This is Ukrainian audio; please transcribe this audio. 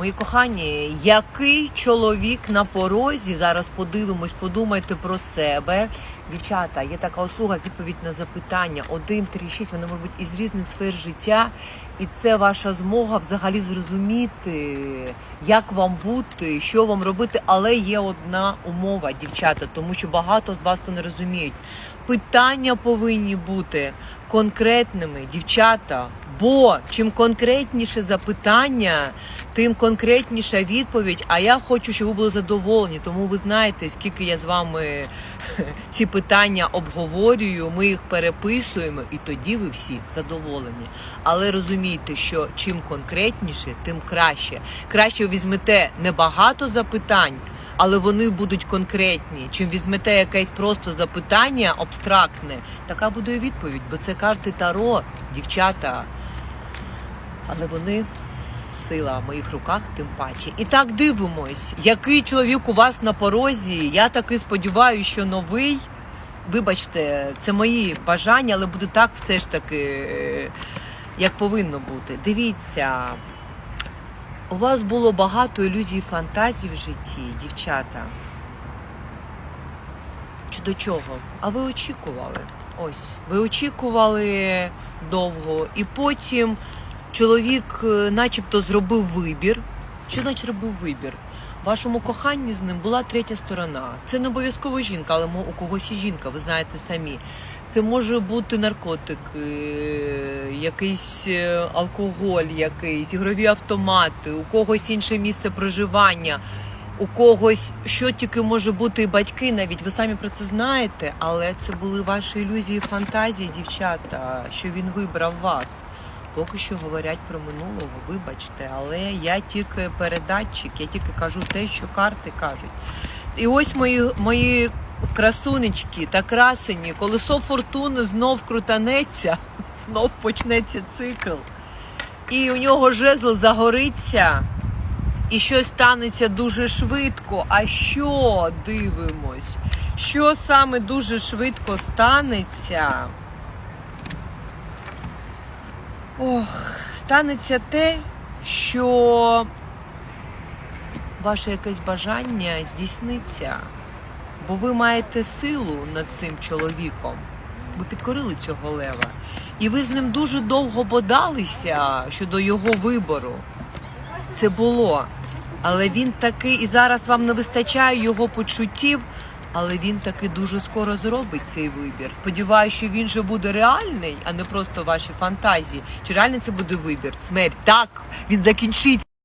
Мої кохані, який чоловік на порозі? Зараз подивимось, подумайте про себе. Дівчата, є така услуга, відповідь на запитання 1, 3, 6, вони можуть із різних сфер життя. І це ваша змога взагалі зрозуміти, як вам бути, що вам робити. Але є одна умова, дівчата, тому що багато з вас то не розуміють. Питання повинні бути конкретними, дівчата. Бо чим конкретніше запитання, тим конкретніша відповідь. А я хочу, щоб ви були задоволені. Тому ви знаєте, скільки я з вами ці питання обговорюю, ми їх переписуємо, і тоді ви всі задоволені. Але розумійте, що чим конкретніше, тим краще. Краще візьмете небагато запитань. Але вони будуть конкретні. Чим візьмете якесь просто запитання абстрактне, така буде і відповідь, бо це карти Таро, дівчата. Але вони сила в моїх руках, тим паче. І так дивимось, який чоловік у вас на порозі. Я таки сподіваюся, що новий. Вибачте, це мої бажання, але буде так все ж таки, е, як повинно бути. Дивіться, у вас було багато ілюзій фантазій в житті, дівчата. Чи до чого? А ви очікували? Ось, ви очікували довго, і потім чоловік, е, начебто, зробив вибір. Чи наче робив вибір? Вашому коханні з ним була третя сторона. Це не обов'язково жінка, але у когось і жінка, ви знаєте самі. Це може бути наркотик, е, якийсь е, алкоголь, якийсь, ігрові автомати, у когось інше місце проживання, у когось що тільки може бути і батьки, навіть ви самі про це знаєте, але це були ваші ілюзії, фантазії, дівчата, що він вибрав вас. Поки що говорять про минулого, вибачте, але я тільки передатчик, я тільки кажу те, що карти кажуть. І ось мої, мої красунечки та красені, колесо фортуни знов крутанеться, знов почнеться цикл. І у нього жезл загориться, і щось станеться дуже швидко. А що дивимось? Що саме дуже швидко станеться? Ох, станеться те, що ваше якесь бажання здійсниться, бо ви маєте силу над цим чоловіком. Ви підкорили цього лева. І ви з ним дуже довго бодалися щодо його вибору. Це було. Але він таки, і зараз вам не вистачає його почуттів, але він таки дуже скоро зробить цей вибір. Сподіваюся, що він же буде реальний, а не просто ваші фантазії. Чи реально це буде вибір? Смерть? Так, він закінчиться.